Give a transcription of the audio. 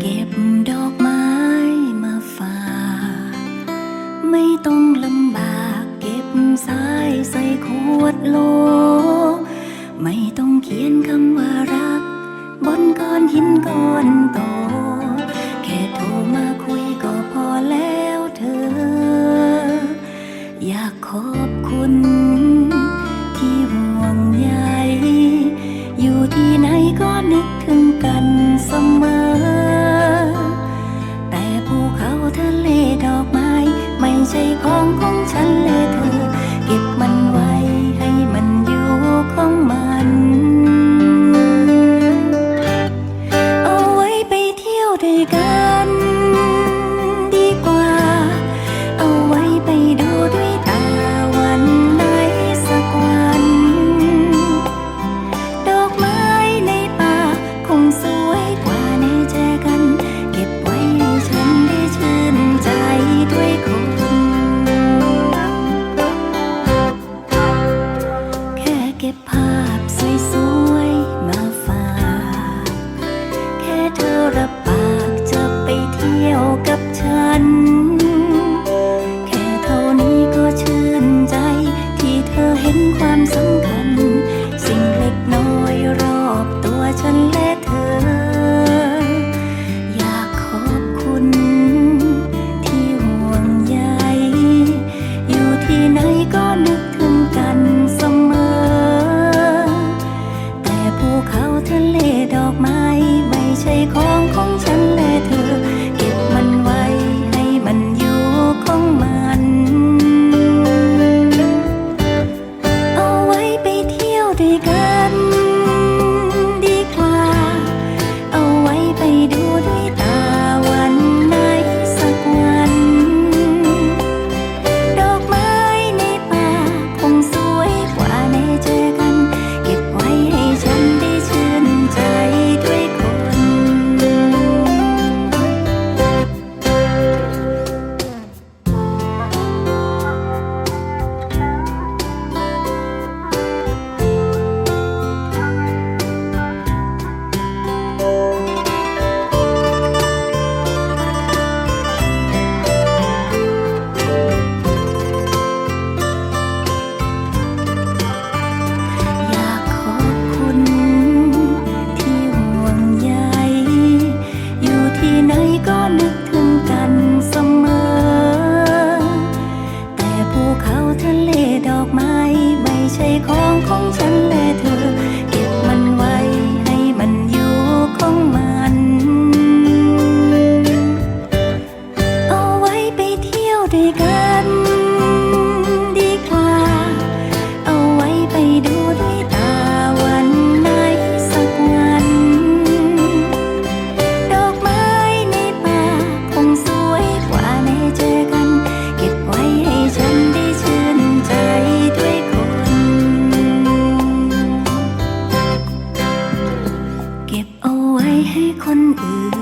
เก็บดอกไม้มาฝาไม่ต้องลำบากเก็บสายใส่ขวดโล ไม่ต้องเขียนคำว่ารัก บนก้อนหินก้อนโต แค่โทรมาคุยก็พอแล้วเธอ อยากขอบคุณที่หวงใยอยู่ที่ไหนก็นึกถึงกันเสมอ ทะเลดอกไม้ ไม่ใช่ของของฉันเลย คนอื่น